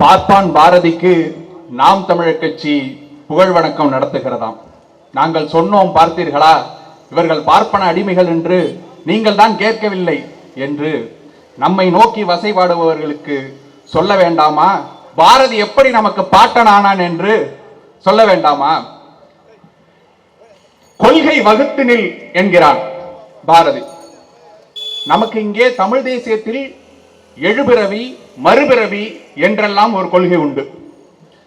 பார்ப்பான் பாரதிக்கு நாம் தமிழர் கட்சி புகழ் வணக்கம் நடத்துகிறதாம். நாங்கள் சொன்னோம் பார்த்தீர்களா? இவர்கள் பார்ப்பன அடிமைகள் என்று நீங்கள் தான் கேட்கவில்லை என்று நம்மை நோக்கி வசைபாடுபவர்களுக்கு சொல்ல வேண்டாமா? பாரதி எப்படி நமக்கு பாட்டனானான் என்று சொல்ல வேண்டாமா? கொள்கை வகுத்து நில் என்கிறான் பாரதி. நமக்கு இங்கே தமிழ் தேசியத்தில் எழுபிறவி மறுபிறவி என்றெல்லாம் ஒரு கொள்கை உண்டு.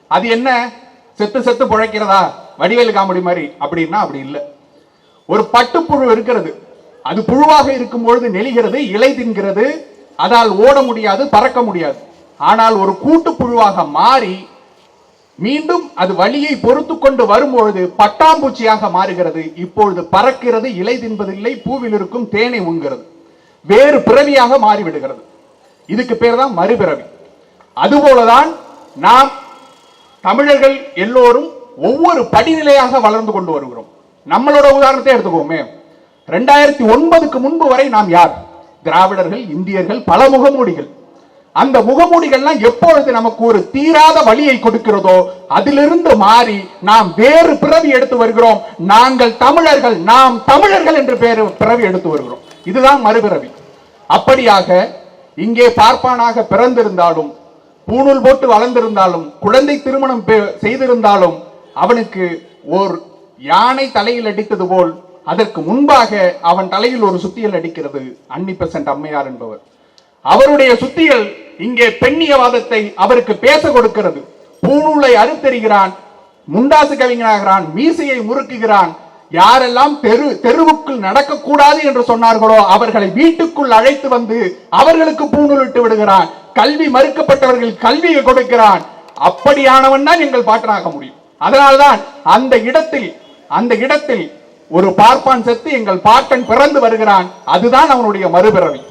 அது என்ன? செத்து செத்து பிழைக்கிறதா? வடிவேலு காமெடி மாதிரி. அப்படின்னா அப்படி இல்லை. ஒரு பட்டுப்புழு இருக்கிறது. அது புழுவாக இருக்கும் பொழுது நெளிகிறது இலை தின்கிறது. அதால் ஓட முடியாது பறக்க முடியாது. ஆனால் ஒரு கூட்டு புழுவாக மாறி மீண்டும் அது வழியை பொறுத்து கொண்டு வரும்பொழுது பட்டாம்பூச்சியாக மாறுகிறது. இப்பொழுது பறக்கிறது இலை தின்பதில்லை பூவில் இருக்கும் தேனை உண்கிறது. வேறு பிறவியாக மாறிவிடுகிறது. இதுக்கு பேர் தான் மறுபிறவி. அதுபோலதான் நாம் தமிழர்கள் எல்லோரும் ஒவ்வொரு படிநிலையாக வளர்ந்து கொண்டு வருகிறோம். நம்மளோட உதாரணத்தை எடுத்துக்கோமே. ரெண்டாயிரத்தி ஒன்பதுக்கு முன்பு வரை நாம் யார்? திராவிடர்கள் இந்தியர்கள் பல முகமூடிகள். அந்த முகமூடிகள்லாம் எப்பொழுது நமக்கு ஒரு தீராத வழியை கொடுக்கிறதோ அதிலிருந்து மாறி நாம் வேறு பிறவி எடுத்து வருகிறோம். நாங்கள் தமிழர்கள் நாம் தமிழர்கள் என்று பேர் பிறவி எடுத்து வருகிறோம். இதுதான் மறுபிறவி. அப்படியாக இங்கே பார்ப்பானாக பிறந்திருந்தாலும் பூணூல் போட்டு வளர்ந்திருந்தாலும் குழந்தை திருமணம் பெ- செய்திருந்தாலும் அவனுக்கு ஓர் யானை தலையில் அடித்தது போல் அதற்கு முன்பாக அவன் தலையில் ஒரு சுத்தியல் அடிக்கிறது அன்னி பெசன்ட் அம்மையார் என்பவர். அவருடைய சுத்தியல் இங்கே பெண்ணியவாதத்தை அவருக்கு பேச கொடுக்கிறது. பூணூலை அறுத்தெறிகிறான் முண்டாசு கவிஞனாகிறான் மீசையை முறுக்குகிறான் யாரெல்லாம் தெரு தெருவுக்குள் நடக்கக்கூடாது என்று சொன்னார்களோ அவர்களை வீட்டுக்குள் அழைத்து வந்து அவர்களுக்கு பூணூலிட்டு விடுகிறான். கல்வி மறுக்கப்பட்டவர்கள் கல்வியை கொடுக்கிறான். அப்படியானவன் தான் எங்கள் பாட்டனாக முடியும். அதனால்தான் அந்த இடத்தில் அந்த இடத்தில் ஒரு பார்ப்பான் செத்து எங்கள் பாட்டன் பிறந்து வருகிறான். அதுதான் அவனுடைய மறுபிறவி.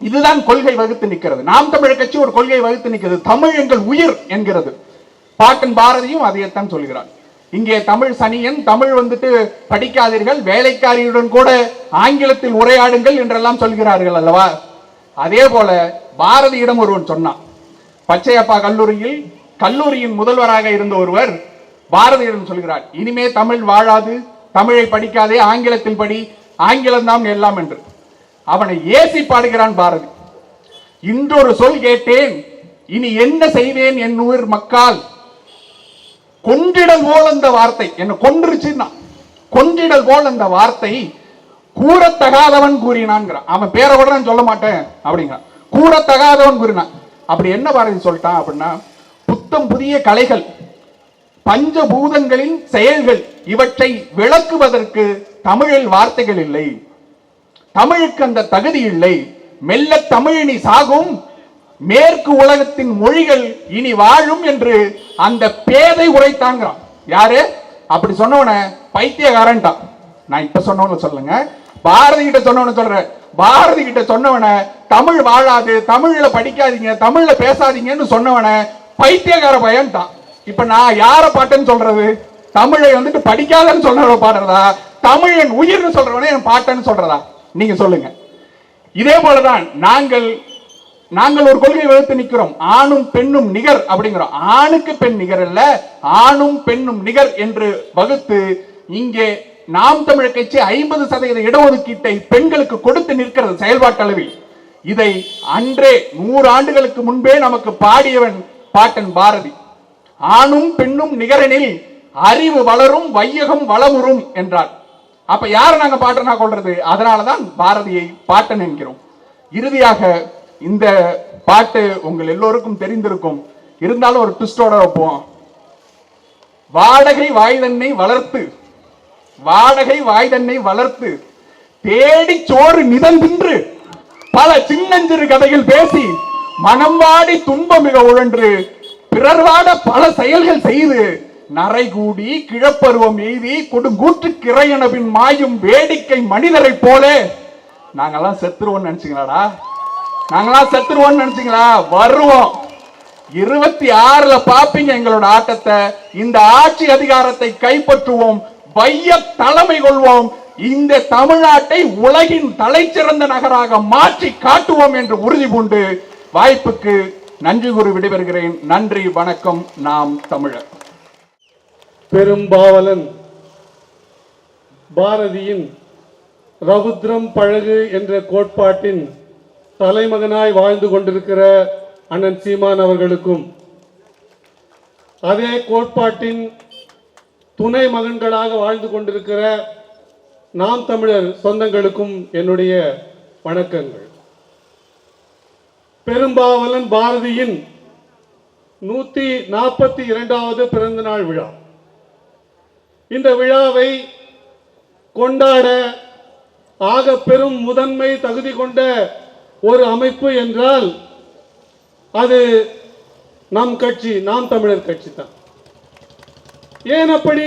இதுதான் கொள்கை வகுத்து நிற்கிறது. நாம் தமிழர் கட்சி ஒரு கொள்கை வகுத்து நிற்கிறது. தமிழ் எங்கள் உயிர் என்கிறது. பாட்டன் பாரதியும் அதையத்தான் சொல்கிறான் இங்கே தமிழ் சனியன் தமிழ் வந்துட்டு படிக்காதீர்கள் வேலைக்காரியுடன் கூட ஆங்கிலத்தில் உரையாடுங்கள் என்றெல்லாம் சொல்கிறார்கள் அல்லவா? அதே போல பாரதியிடம் ஒருவன் சொன்னான். பச்சையப்பா கல்லூரியில் கல்லூரியின் முதல்வராக இருந்த ஒருவர் பாரதியிடம் சொல்கிறார் இனிமே தமிழ் வாழாது தமிழை படிக்காதே ஆங்கிலத்தில் படி ஆங்கிலம்தான் எல்லாம் என்று. அவனை ஏசி பாடுகிறான் பாரதி. இன்றொரு சொல் கேட்டேன் இனி என்ன செய்வேன் என் உயிர் மக்கால் கொன்றிடல் போல் அந்த வார்த்தை. என்ன கொன்றுச்சுன்னா கொன்றிடல் போல் அந்த வார்த்தை கூறத்தகாதவன் கூறினான்ங்கிறான் அவன் பேரை கூட நான் சொல்ல மாட்டேன் அப்படிங்கிறான் கூறத்தகாதவன் கூறினான். அப்படி என்ன பாரதி சொல்லிட்டான் அப்படின்னா புத்தம் புதிய கலைகள் பஞ்சபூதங்களின் செயல்கள் இவற்றை விளக்குவதற்கு தமிழில் வார்த்தைகள் இல்லை. தமிழுக்கு அந்த தகுதி இல்லை. மெல்ல தமிழினி சாகும் மேற்கு உலகத்தின் மொழிகள் இனி வாழும் என்று அந்த பேதை உரைத்தாங்கிறான் யாரு? அப்படி சொன்னவன பைத்தியக்காரன்ட்டான் நான் இப்ப சொன்னவன சொல்லுங்க. பாரதி கிட்ட சொன்னவன சொல்றேன் பாரதி கிட்ட சொன்னவன தமிழ் வாழாது தமிழ்ல படிக்காதீங்க தமிழ்ல பேசாதீங்கன்னு சொன்னவன பைத்தியகார பையன்ட்டான் இப்ப நான் யார பாட்டேன்னு சொல்றது? தமிழை வந்துட்டு படிக்காதன்னு சொல்றவன பாடுறதா? தமிழன் உயிர்னு சொல்றவனே என் பாட்டன்னு சொல்றதா? நீங்க சொல்லுங்க. இதே போலதான் நாங்கள் நாங்கள் ஒரு கொள்கை வகுத்து நிற்கிறோம். ஆணும் பெண்ணும் நிகர் அப்படிங்கிறோம் ஆணுக்கு பெண் நிகர் அல்ல ஆணும் பெண்ணும் நிகர் என்று வகுத்து இங்கே நாம் தமிழர் கட்சி ஐம்பது சதவீத இடஒதுக்கீட்டை பெண்களுக்கு கொடுத்து நிற்கிறது செயல்பாட்டு அளவில் இதை அன்றே நூறு ஆண்டுகளுக்கு முன்பே நமக்கு பாடியவன் பாட்டன் பாரதி. ஆணும் பெண்ணும் நிகரெனில் அறிவு வளரும் வையகம் வளமுறும் என்றார். அப்ப யாரை நாங்க பாட்டனா கொள்றது? அதனாலதான் பாரதியை பாட்டன் என்கிறோம். இறுதியாக இந்த பாட்டு உங்கள் எல்லோருக்கும் தெரிந்திருக்கும். இருந்தாலும் ஒரு ட்விஸ்டோட வைப்போம். வாடகை வாய்தன்னை வளர்த்து வாடகை வாய்தன்னை வளர்த்து தேடி சோறு நிதந்தின்று பல சின்னஞ்சிறு கதைகள் பேசி மனம் வாடி துன்பம் மிக உழன்று பிறர்வாட பல செயல்கள் செய்து நரைகூடி கிழப்பருவம் எய்தி கொடுங்கூற்று கிரையனவின் மாயும் வேடிக்கை மனிதரைப் போல. நாங்கெல்லாம் செத்துருவோம்னு நினைச்சுங்களாடா? நாங்களாம் செத்துருவோம்னு நினைச்சீங்களா? வருவோம். இருபத்தி ஆறுல பாப்பீங்க எங்களோட ஆட்டத்தை. இந்த ஆட்சி அதிகாரத்தை கைப்பற்றுவோம். வைய தலைமை கொள்வோம். இந்த தமிழ்நாட்டை உலகின் தலைச்சிறந்த நகராக மாற்றி காட்டுவோம் என்று உறுதி பூண்டு வாய்ப்புக்கு நன்றி கூறி விடைபெறுகிறேன். நன்றி வணக்கம். நாம் தமிழர். பெரும்பாவலன் பாரதியின் ரவுத்ரம் பழகு என்ற கோட்பாட்டின் தலைமகனாய் வாழ்ந்து கொண்டிருக்கிற அண்ணன் சீமான் அவர்களுக்கும் அதே கோட்பாட்டின் துணை மகன்களாக வாழ்ந்து கொண்டிருக்கிற நாம் தமிழர் சொந்தங்களுக்கும் என்னுடைய வணக்கங்கள். பெரும்பாவலன் பாரதியின் நூத்தி நாற்பத்தி இரண்டாவது பிறந்த நாள் விழா. இந்த விழாவை கொண்டாட ஆக பெரும் முதன்மை தகுதி கொண்ட ஒரு அமைப்பு என்றால் அது நம் கட்சி நாம் தமிழர் கட்சி தான். ஏன் அப்படி?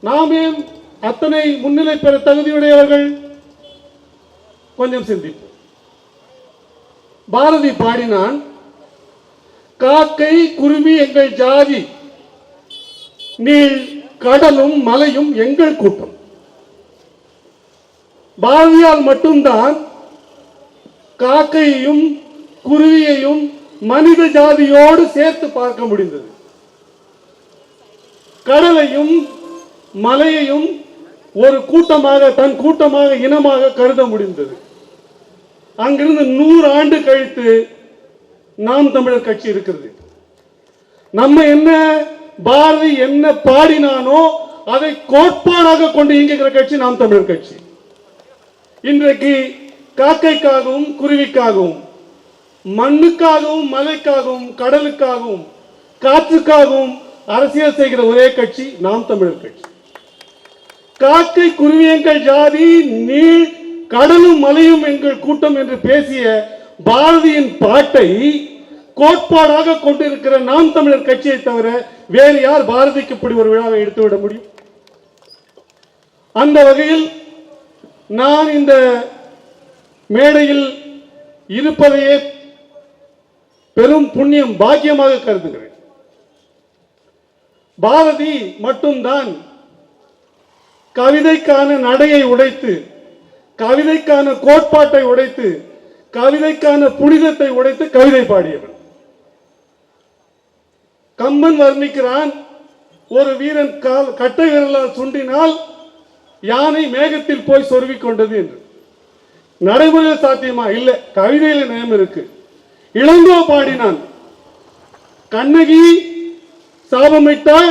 நாம் ஏன் அத்தனை முன்னிலை பெற தகுதியுடையவர்கள்? கொஞ்சம் சிந்திப்போம். பாரதி பாடினான் காக்கை குருவி எங்கள் ஜாதி நீள் கடலும் மலையும் எங்கள் கூட்டம். பாரதியால் மட்டும்தான் காக்கையையும் குருவியையும் மனித ஜாதியோடு சேர்த்து பார்க்க முடிந்தது. கடலையும் மலையையும் ஒரு கூட்டமாக தன் கூட்டமாக இனமாக கருத முடிந்தது. அங்கிருந்து நூறு ஆண்டு கழித்து நாம் தமிழர் கட்சி இருக்கிறது. நம்ம என்ன பாரதி என்ன பாடினானோ அதை கோட்பாடாக கொண்டு இயங்குகிற கட்சி நாம் தமிழர் கட்சி. இன்றைக்கு காக்கைக்காகவும் குருவிக்காகவும் மண்ணுக்காகவும் மலைக்காகவும் கடலுக்காகவும் காற்றுக்காகவும் அரசியல் செய்கிற ஒரே கட்சி நாம் தமிழர் கட்சி. காக்கை குருவியங்கள் ஜாதி நீர் கடலும் மலையும் எங்கள் கூட்டம் என்று பேசிய பாரதியின் பாட்டை கோட்பாடாக கொண்டிருக்கிற நாம் தமிழர் கட்சியை தவிர வேறு யார் பாரதிக்கு இப்படி ஒரு விழாவை எடுத்துவிட முடியும்? அந்த வகையில் நான் இந்த மேடையில் இருப்பதையே பெரும் புண்ணியம் பாக்கியமாக கருதுகிறேன். பாரதி மட்டும்தான் கவிதைக்கான நடையை உடைத்து கவிதைக்கான கோட்பாட்டை உடைத்து கவிதைக்கான புனிதத்தை உடைத்து கவிதை பாடியவன். கம்பன் வர்ணிக்கிறான் ஒரு வீரன் கால் கட்டை விரலால் சுண்டினால் யானை மேகத்தில் போய் சொருவிக் கொண்டது என்று. நடைமுறையில் சாத்தியமா? இல்ல. கவிதையில நேம் இருக்கு. இளங்கோ பாடினான். கண்ணகி சாபமிட்டால்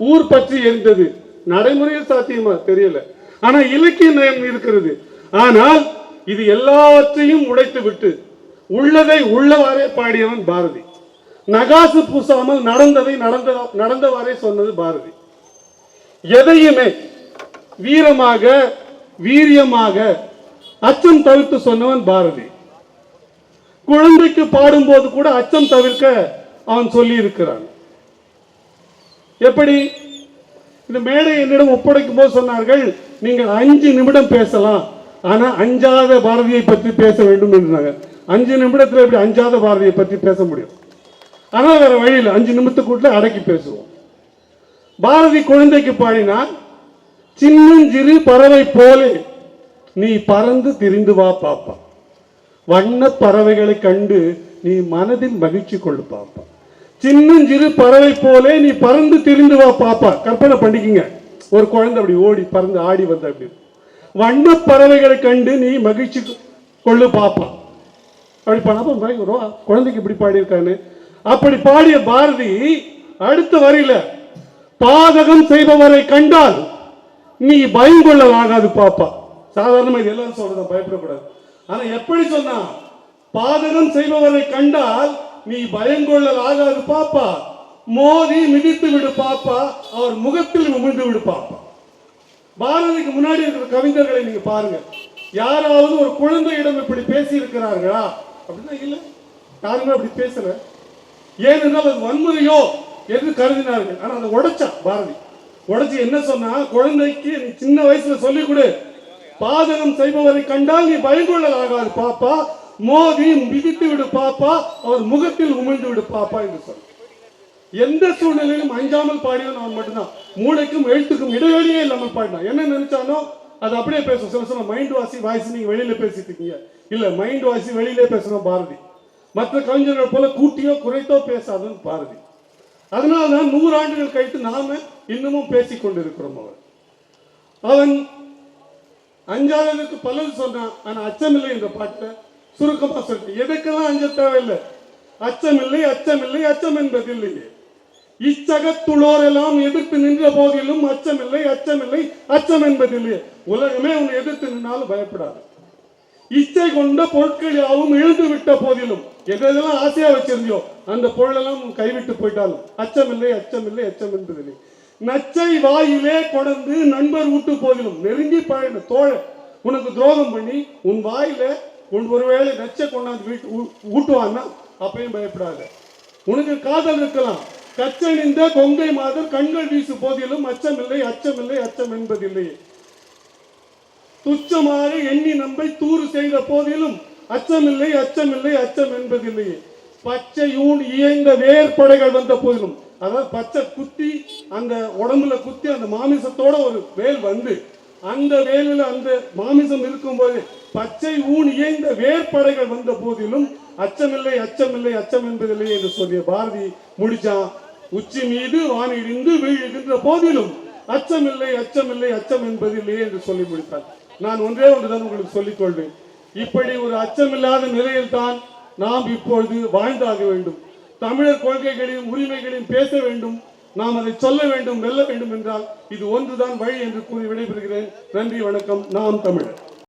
ஊர் பற்றி எரிந்தது. நடைமுறையில் சாத்தியமா? தெரியல. ஆனா இலக்கிய நயம் இருக்கிறது. ஆனால் இது எல்லாவற்றையும் உடைத்து விட்டு உள்ளதை உள்ளவாறே பாடியவன் பாரதி. நகாசு பூசாமல் நடந்ததை நடந்த நடந்தவாறே சொன்னது பாரதி. எதையுமே வீரமாக வீரியமாக அச்சம் தவிர்த்து சொன்னவன் பாரதி. குழந்தைக்கு பாடும்போது கூட அச்சம் தவிர்க்க அவன் சொல்லி இருக்கிறான் எப்படி? இந்த மேடை என்னிடம் ஒப்படைக்கும் போது சொன்னார்கள் நீங்கள் அஞ்சு நிமிடம் பேசலாம். ஆனா அஞ்சாத பாரதியை பற்றி பேச வேண்டும் என்றாங்க அஞ்சு நிமிடத்தில் எப்படி அஞ்சாத பாரதியை பற்றி பேச முடியும்? ஆனால் வேற வழியில் அஞ்சு நிமிடத்துக்குள்ள அடக்கி பேசுவோம். பாரதி குழந்தைக்கு பாடினார் சின்னஞ்சிறு பறவை போலே நீ பறந்து திரிந்து வா பாப்பா. வண்ண பறவைகளை கண்டு நீ மனதில் மகிழ்ச்சி கொள்ளு பாப்பா. சின்னஞ்சிறு பறவை போலே நீ பறந்து திரிந்து வா பாப்பா. கற்பனை பண்ணிக்கிங்க. ஒரு குழந்தை அப்படி ஓடி பறந்து ஆடி வந்த அப்படி வண்ண பறவைகளை கண்டு நீ மகிழ்ச்சி கொள்ளு பாப்பா. அப்படி பண்ணப்ப குழந்தைக்கு இப்படி பாடியிருக்கான்னு. அப்படி பாடிய பாரதி அடுத்த வரையில பாதகம் செய்பவரை கண்டால் நீ பயம் பயங்கொள்ளலாகாது பாப்பா. சாதாரணமாக இது எல்லாரும் சொல்றதா பயப்படக்கூடாது. ஆனால் எப்படி சொன்னா பாதகம் செய்பவரை கண்டால் நீ பயங்கொள்ளல் ஆகாது பாப்பா. மோதி மிதித்து விடு பாப்பா. அவர் முகத்தில் உமிழ்ந்து விடு பாப்பா. பாரதிக்கு முன்னாடி இருக்கிற கவிஞர்களை நீங்க பாருங்க. யாராவது ஒரு குழந்தையிடம் இப்படி பேசி இருக்கிறார்களா அப்படின்னா இல்லை. யாருமே அப்படி பேசல. ஏனென்றால் அது வன்முறையோ என்று கருதினார்கள். ஆனால் அதை உடைச்சா பாரதி. உடைச்சு என்ன சொன்னா குழந்தைக்கு நீ சின்ன வயசுல சொல்லிக் கொடு. பாதகம் செய்பவரை கண்டால் நீ பயங்கொள்ளல் பாப்பா. மோதி மிதித்து விடு பாப்பா. அவர் முகத்தில் உமிழ்ந்து விடு பாப்பா என்று சொல். எந்த சூழ்நிலையிலும் அஞ்சாமல் பாடியவன் அவன் மட்டும்தான். மூளைக்கும் எழுத்துக்கும் இடைவெளியே இல்லாமல் பாடினான். என்ன நினைச்சானோ அது அப்படியே பேசும். சில சொல்ல மைண்ட் வாசி வாய்ஸ் நீங்க வெளியில பேசிட்டு இருக்கீங்க. இல்ல மைண்ட் வாசி வெளியிலே பேசணும் பாரதி. மற்ற கவிஞர்கள் போல கூட்டியோ குறைத்தோ பேசாதுன்னு பாரதி. அதனால தான் நூறு ஆண்டுகள் கழித்து நாம இன்னமும் பேசிக் கொண்டிருக்கிறோம் அவர். அவன் அஞ்சாததுக்கு பலன் சொன்னான் ஆனா அச்சமில்லை என்ற பாட்டை சுருக்கமா சொல்லிட்டு எதுக்கெல்லாம் அஞ்ச தேவையில்லை? அச்சமில்லை அச்சமில்லை அச்சம் என்பதில்லையே இச்சகத்துளோர் எல்லாம் எதிர்த்து நின்ற போதிலும் அச்சமில்லை அச்சமில்லை அச்சம் என்பதில்லையே உலகமே உன்னை எதிர்த்து நின்றாலும் பயப்படாது. இச்சை கொண்ட பொருட்கள் யாவும் இழுந்து விட்ட போதிலும் எதெல்லாம் ஆசையா வச்சிருந்தியோ அந்த பொருளெல்லாம் கைவிட்டு போயிட்டாலும் அச்சமில்லை அச்சமில்லை அச்சம் என்பதில்லை. நச்சை வாயிலே கொடந்து நண்பர் ஊட்டு போதிலும். நெருங்கி பழன தோழ உனக்கு துரோகம் பண்ணி உன் வாயில உன் ஒருவேளை நச்சை கொண்டாந்து வீட்டு ஊ- ஊட்டுவான்னா அப்பயும் பயப்படாத. உனக்கு காதல் இருக்கலாம். கச்சணிந்த கொங்கை மாதர் கண்கள் வீசு போதிலும் அச்சமில்லை அச்சமில்லை அச்சம் என்பதில்லை. துச்சமாக எண்ணி நம்பை தூறு செய்த போதிலும் அச்சமில்லை அச்சமில்லை அச்சம் என்பதில்லையே பச்சையூன் இயங்க வேர்படைகள் வந்த போதிலும் அதாவது பச்சை குத்தி அந்த உடம்புல குத்தி அந்த மாமிசத்தோட ஒரு வேல் வந்து அந்த வேலில் அந்த மாமிசம் இருக்கும்போது பச்சை ஊன் இயங்க வேர்படைகள் வந்த போதிலும் அச்சமில்லை அச்சமில்லை அச்சம் என்பதில்லை என்று சொல்லிய பாரதி முடிச்சான் உச்சி மீது வானிடிந்து வீழுகின்ற போதிலும் அச்சமில்லை அச்சமில்லை அச்சம் என்பதில்லையே என்று சொல்லி முடித்தார். நான் ஒன்றே ஒன்றுதான் உங்களுக்கு சொல்லிக் கொள்வேன். இப்படி ஒரு அச்சமில்லாத நிலையில் தான் நாம் இப்பொழுது வாழ்ந்தாக வேண்டும். தமிழர் கொள்கைகளையும் உரிமைகளையும் பேச வேண்டும். நாம் அதை சொல்ல வேண்டும் வெல்ல வேண்டும் என்றால் இது ஒன்றுதான் வழி என்று கூறி விடைபெறுகிறேன். நன்றி வணக்கம். நாம் தமிழர்.